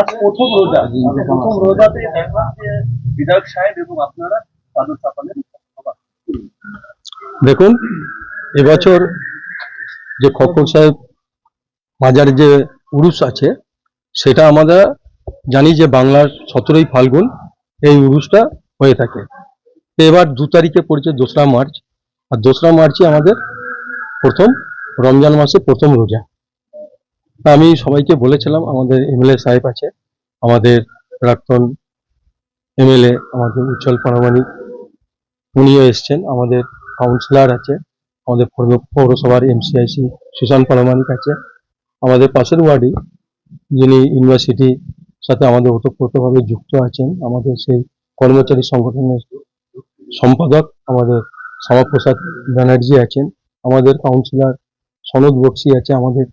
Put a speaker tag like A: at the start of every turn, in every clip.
A: আজ প্রথম রোজা। প্রথম রোজাতে দেখলাম যে বিধায়ক সাহেব এবং আপনারা চাপালেন।
B: দেখুন এবছর যে খোকন সাহেব বাজার যে উরুস আছে সেটা আমরা জানি যে বাংলার সতেরোই ফাল্গুন এই উরুসটা হয়ে থাকে। এবার দু তারিখে পড়েছে দোসরা মার্চ। আর দোসরা মার্চই আমাদের প্রথম রমজান মাসে প্রথম রোজা। আমি সবাইকে বলেছিলাম, আমাদের এমএলএ সাহেব আছে, আমাদের প্রাক্তন এমএলএ, আমাদের উজ্জ্বল পারমাণিক, উনিও এসছেন, আমাদের কাউন্সিলর আছে, আমাদের পৌরসভার এমসিআইসি সুশান্ত পারমাণিক আছে, আমাদের পাশের ওয়ার্ডে যিনি ইউনিভার্সিটি সাথে আমাদের ওতপ্রোতভাবে যুক্ত আছেন, আমাদের সেই কর্মচারী সংগঠনের সম্পাদক, আমাদের শ্যামাপ্রসাদ ব্যানার্জি আছেন, আমাদের কাউন্সিলর সনদ বক্সি আছে, আমাদের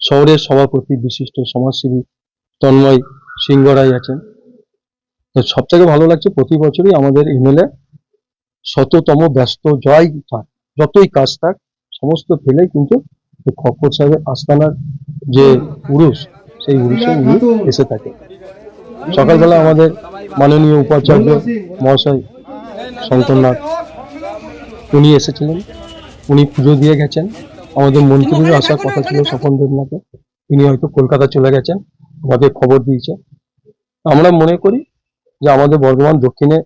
B: শহরের সভাপতি, বিশিষ্ট সমাজসেবী তন্ময় সিংহরাই আছেন। তো সব থেকে ভালো লাগছে, প্রতি বছরই আমাদের এমএলএ শততম ব্যস্ত জয় থাক যতই কাজ থাক, সমস্ত ফেলে কিন্তু এই খপ্পর সাহেবের আস্তানার যে পুরুষ সেই উরুসে উনি এসে থাকে। সকালবেলা আমাদের মাননীয় উপাচার্য মহাশয় শঙ্করনাথ, উনি এসেছিলেন। উনি পুজো দিয়ে গেছেন। আমাদের মন্ত্রীরও আসার কথা ছিল স্বপন দেবনাথে তিনি হয়তো কলকাতা চলে গেছেন আমাদের খবর দিয়েছে আমরা মনে করি যে আমাদের বর্ধমান দক্ষিণে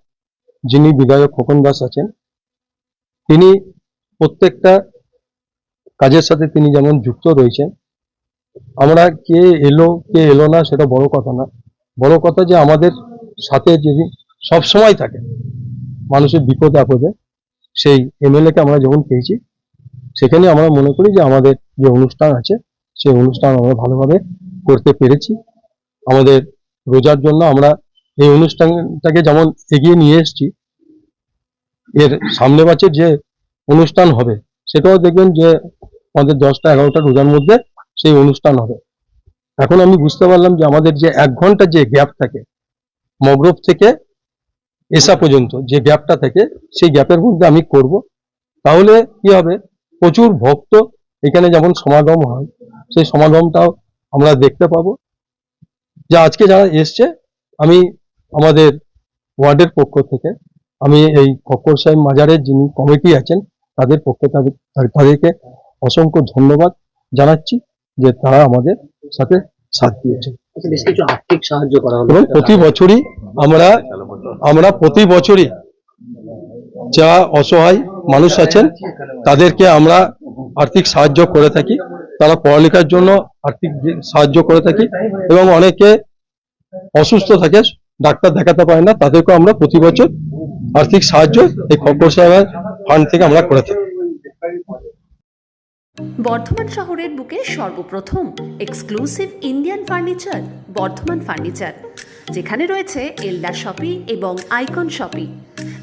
B: যিনি বিধায়ক খোকন দাস আছেন তিনি প্রত্যেকটা কাজের সাথে তিনি যেমন যুক্ত রয়েছেন আমরা কে এলো কে এলো না সেটা বড় কথা না। বড় কথা যে আমাদের সাথে যিনি সবসময় থাকে মানুষের বিপদে আপদে সেই এমএলএ কে আমরা যখন পেয়েছি সেখানে আমরা মনে করি যে আমাদের যে অনুষ্ঠান আছে, সেই অনুষ্ঠান আমরা ভালোভাবে করতে পেরেছি। আমাদের রোজার জন্য আমরা এই অনুষ্ঠানটাকে যেমন এগিয়ে নিয়ে এসেছি, এর সামনে বছর যে অনুষ্ঠান হবে, সেটাও দেখবেন যে আমাদের দশটা এগারোটা রোজার মধ্যে সেই অনুষ্ঠান হবে। এখন আমি বুঝতে পারলাম যে আমাদের যে এক ঘণ্টা যে গ্যাপ থাকে, মগরব থেকে এসা পর্যন্ত যে গ্যাপটা থাকে, সেই গ্যাপের মধ্যে আমি করব। তাহলে কি হবে? প্রচুর ভক্ত এখানে যেমন সমাগম হয় সেই সমাগমটাও আমরা দেখতে পাবো। যে আজকে যারা এসছে আমি আমাদের ওয়ার্ডের পক্ষ থেকে আমি এই ফকর সাহেব মাজারের যিনি কমিটি আছেন তাদের পক্ষে তাদের তাদেরকে অসংখ্য ধন্যবাদ জানাচ্ছি যে তারা আমাদের সাথে সাথ দিয়েছে।
C: আর্থিক সাহায্য করা হলো।
B: প্রতি বছরই আমরা আমরা প্রতি বছরই যা অসহায় মানুষ আছেন, তাদেরকে আমরা আর্থিক সাহায্য করে থাকি। তারা পড়ালেখার জন্য আর্থিক সাহায্য করে থাকি এবং অনেকে অসুস্থ থাকে, ডাক্তার দেখাতে পারে না, তাদেরকেও আমরা প্রতি বছর আর্থিক সাহায্য এই খবর সাহেবের ফান্ড থেকে আমরা করে থাকি।
D: বর্ধমান শহরের বুকে সর্বপ্রথম exclusive Indian furniture Bardhaman furniture যেখানে রয়েছে এলডা শপি এবং আইকন শপি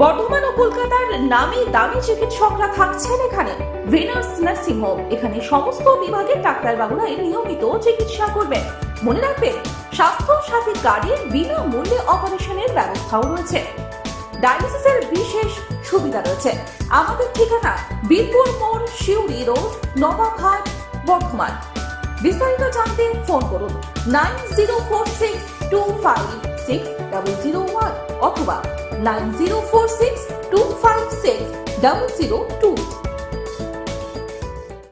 E: বর্ধমান ও কলকাতার নামি দামি চিকিৎসকরা থাকছেন এখানে। ভেনার্স নার্সিং হোম, এখানে সমস্ত বিভাগের ডাক্তারবাবুরাই নিয়মিত চিকিৎসা করবেন। মনে রাখবেন স্বাস্থ্য সাথী কার্ডের বিনামূল্যে অপারেশনের ব্যবস্থাও রয়েছে। ডায়ালিসিসের বিশেষ সুবিধা রয়েছে। আমাদের ঠিকানা বীরপুর মোড়, শিউরি রোড, নবাবহাট, বর্ধমান। বিস্তারিত জানতে ফোন করুন nine zero four six two five six double zero one অথবা 9046 256 002.